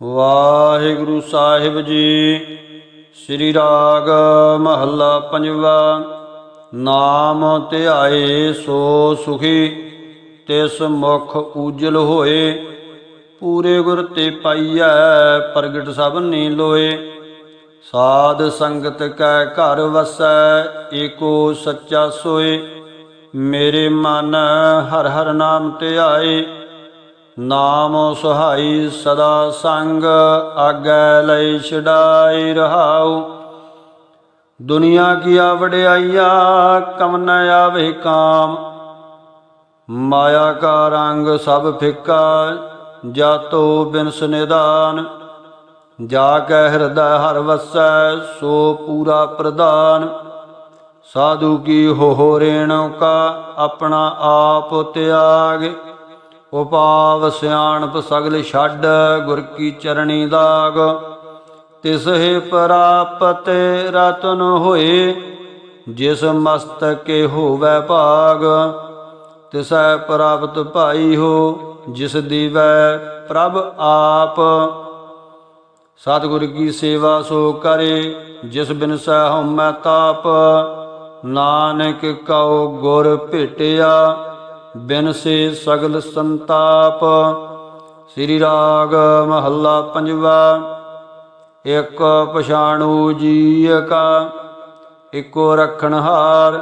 ਵਾਹਿਗੁਰੂ ਸਾਹਿਬ ਜੀ, ਸ੍ਰੀ ਰਾਗ ਮਹੱਲਾ ਪੰਜਵਾ, ਨਾਮ ਧਿਆਏ ਸੋ ਸੁਖੀ, ਤਿਸ ਮੁਖ ਉਜਲ ਹੋਏ, ਪੂਰੇ ਗੁਰ ਤੇ ਪਾਈਐ ਪ੍ਰਗਟ ਸਭ ਨੀ ਲੋਏ, ਸਾਧ ਸੰਗਤ ਕੈ ਘਰ ਵਸੈ, ਏਕੋ ਸੱਚਾ ਸੋਏ, ਮੇਰੇ ਮਨ ਹਰ ਹਰ ਨਾਮ ਧਿਆਏ ਨਾਮ ਸੁਹਾਈ ਸਦਾ ਸੰਗ, ਆਗੈ ਲਈ ਛਡਾਈ ਰਹਾਉ। ਦੁਨੀਆ ਕੀਆ ਵਡਿਆਈਆ, ਕਮ ਨ ਆਵੇ ਕਾਮ। ਮਾਇਆ ਕਾ ਰੰਗ ਸਭ ਫਿੱਕਾ, ਜਾਤੋ ਬਿਨਸ ਨਿਦਾਨ ਜਾ ਕੈ ਹਿਰਦੈ ਹਰ ਵਸੈ, ਸੋ ਪੂਰਾ ਪ੍ਰਦਾਨ ਸਾਧੂ ਕੀ ਹੋ ਰੇਣੁ ਕਾ, ਆਪਣਾ ਆਪ ਤਿਆਗ। ਉਪਾਵ ਸਿਆਣਪ ਸਗਲ ਛੱਡ ਗੁਰ ਕੀ ਚਰਣੀ ਦਾਗ। ਤਿਸ ਹੈ ਪ੍ਰਾਪਤ ਰਤਨ ਹੋਏ, ਜਿਸ ਮਸਤਕੇ ਹੋਵੇ ਭਾਗ। ਤਿਸੈ ਪ੍ਰਾਪਤ ਭਾਈ ਹੋ, ਜਿਸ ਦੀਵੈ ਪ੍ਰਭ ਆਪ। ਸਤਿਗੁਰ ਕੀ ਸੇਵਾ ਸੋ ਕਰੇ, ਜਿਸ ਬਿਨ ਸਹਿ ਹਉਮੈ ਤਾਪ। ਨਾਨਕ ਕਉ ਗੁਰ ਭੇਟਿਆ ਬਿਨ ਸੇ ਸਗਲ ਸੰਤਾਪ, ਸ੍ਰੀ ਰਾਗ ਮਹੱਲਾ ਪੰਜਵਾ। ਇਕ ਪਛਾਣੂ ਜੀ ਕਾ ਇਕੋ ਰਖਣ ਹਾਰ,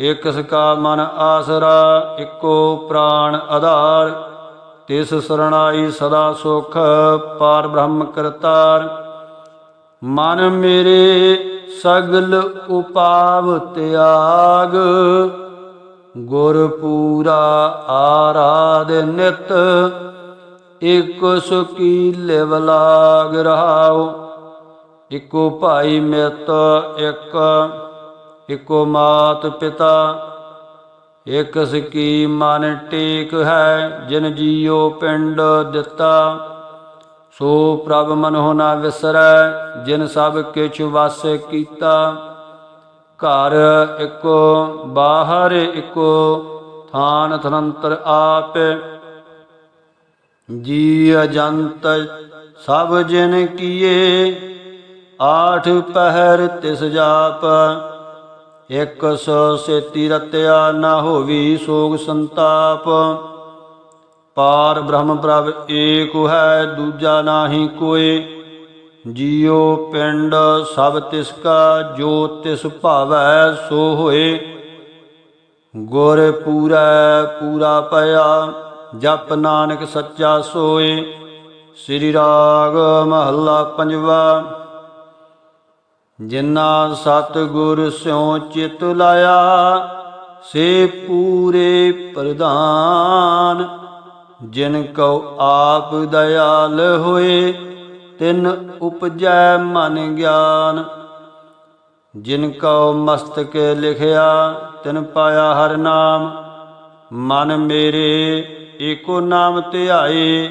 ਇਕ ਸਕਾ ਮਨ ਆਸਰਾ, ਇਕੋ ਪ੍ਰਾਣ ਆਧਾਰ। ਤਿਸ ਸਰਣਾਈ ਸਦਾ ਸੁਖ, ਪਾਰ ਬ੍ਰਹਮ ਕਰਤਾਰ। ਮਨ ਮੇਰੇ ਸਗਲ ਉਪਾਵ ਤਿਆਗ ਗੁਰ ਪੂਰਾ ਆਰਾਧ ਨਿਤ, ਇਕ ਸੁਕੀ ਲਿਵ ਲਾਗ ਰਹਾਉ। ਇਕੋ ਭਾਈ ਮਿਤ, ਇਕ, ਇਕੋ ਮਾਤ ਪਿਤਾ। ਇਕ ਸਕੀ ਮਨ ਟੇਕ ਹੈ, ਜਿਨ ਜੀਉ ਪਿੰਡ ਦਿੱਤਾ। ਸੋ ਪ੍ਰਭ ਮਨੋ ਨਾ ਵਿਸਰੈ, ਜਿਨ ਸਭ ਕਿਛ ਵਸ ਕੀਤਾ। ਘਰ ਇੱਕੋ, ਬਾਹਰ ਇੱਕੋ, ਥਾਨ ਥਨੰਤਰ ਆਪ। ਜੀ ਅਜੰਤ ਸਭ ਜਿਨ ਕੀਏ, ਆਠ ਪਹਿਰ ਤਿਸ ਜਾਪ। ਇਕ ਸੋ ਸੇਤੀ ਰਤਿਆ ਨਾ ਹੋਵੀ ਸੋਗ ਸੰਤਾਪ। ਪਾਰ ਬ੍ਰਹਮ ਪ੍ਰਭ ਏਕ ਹੈ, ਦੂਜਾ ਨਾਹੀ ਕੋਈ ਜੀਉ ਪਿੰਡ ਸਭ ਤਿਸ ਕਾ, ਜੋ ਤਿਸ ਭਾਵੈ ਸੋ ਹੋਏ। ਗੁਰ ਪੂਰਾ ਪੂਰਾ ਪਿਆ ਜਪ ਨਾਨਕ ਸੱਚਾ ਸੋਏ। ਸ੍ਰੀ ਰਾਗ ਮਹੱਲਾ ਪੰਜਵਾ ਜਿਨਾ ਸਤ ਗੁਰ ਸਿਉ ਚਿਤ ਲਾਇਆ, ਸੇ ਪੂਰੇ ਪ੍ਰਧਾਨ। ਜਿਨ ਕਉ ਆਪ ਦਇਆਲ ਹੋਏ ਤਿਨ ਉਪਜੈ ਮਨ ਗਿਆਨ। ਜਿਨ ਕਉ ਮਸਤਕ ਲਿਖਿਆ, ਤਿਨ ਪਾਇਆ ਹਰ ਨਾਮ। ਮਨ ਮੇਰੇ ਏਕੋ ਨਾਮ ਧਿਆਏ,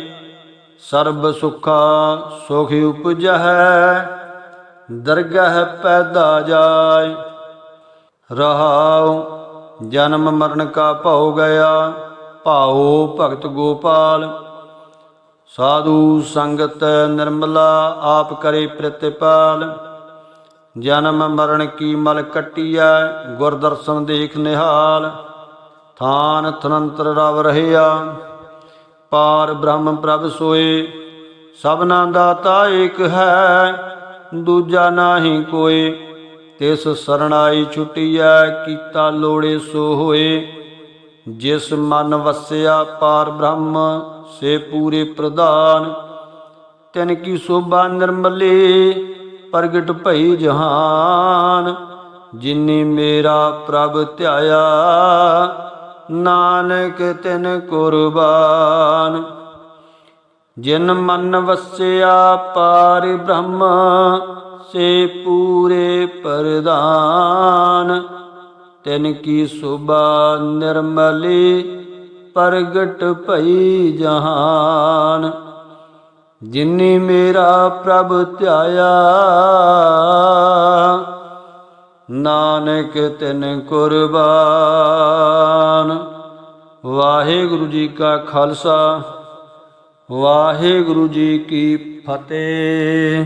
ਸਰਬ ਸੁਖਾ ਸੁਖ ਉਪਜਹਿ, ਦਰਗਹ ਪੈਦਾ ਜਾਏ। ਰਹਾਉ ਜਨਮ ਮਰਨ ਕਾ ਭਉ ਗਿਆ, ਭਾਉ ਭਗਤ ਗੋਪਾਲ। ਸਾਧੂ ਸੰਗਤ ਨਿਰਮਲਾ ਆਪ ਕਰੇ ਪ੍ਰਤਿਪਾਲ। ਜਨਮ ਮਰਨ ਕੀ ਮਲ ਕਟਿਆ ਗੁਰ ਦਰਸ਼ਨ ਦੇਖ ਨਿਹਾਲ। ਥਾਨ ਥਨੰਤਰ ਰਵ ਰਹਿਆ, ਪਾਰ ਬ੍ਰਹਮ ਪ੍ਰਭ ਸੋਏ। ਸਭਨਾ ਦਾਤਾ ਏਕ ਹੈ, ਦੂਜਾ ਨਾਹੀ ਕੋਈ ਤਿਸ ਸਰਣਾਈ ਛੁਟਿਐ, ਕੀਤਾ ਲੋੜੇ ਸੋ ਹੋਏ। ਜਿਸ ਮਨ ਵਸਿਆ ਪਾਰ ਬ੍ਰਹਮ ਸੇ ਪੂਰੇ ਪ੍ਰਧਾਨ, ਤਿਨ ਕੀ ਸੋਭਾ ਨਿਰਮਲੇ, ਪ੍ਰਗਟ ਭਈ ਜਹਾਨ। ਜਿਨੀ ਮੇਰਾ ਪ੍ਰਭ ਧਿਆਇਆ, ਨਾਨਕ ਤਿਨ ਕੁਰਬਾਨ। ਜਿਨ ਮਨ ਵਸਿਆ ਪਾਰ ਬ੍ਰਹਮ, ਸੇ ਪੂਰੇ ਪ੍ਰਦਾਨ ਤਿਨ ਕੀ ਸੁਬਾ ਨਿਰਮਲੀ ਪ੍ਰਗਟ ਭਈ ਜਹਾਨ। ਜਿਨੀ ਮੇਰਾ ਪ੍ਰਭ ਧਿਆਇਆ, ਨਾਨਕ ਤਿਨ ਕੁਰਬਾਨ। ਵਾਹਿਗੁਰੂ ਜੀ ਕਾ ਖਾਲਸਾ, ਵਾਹਿਗੁਰੂ ਜੀ ਕੀ ਫਤਿਹ।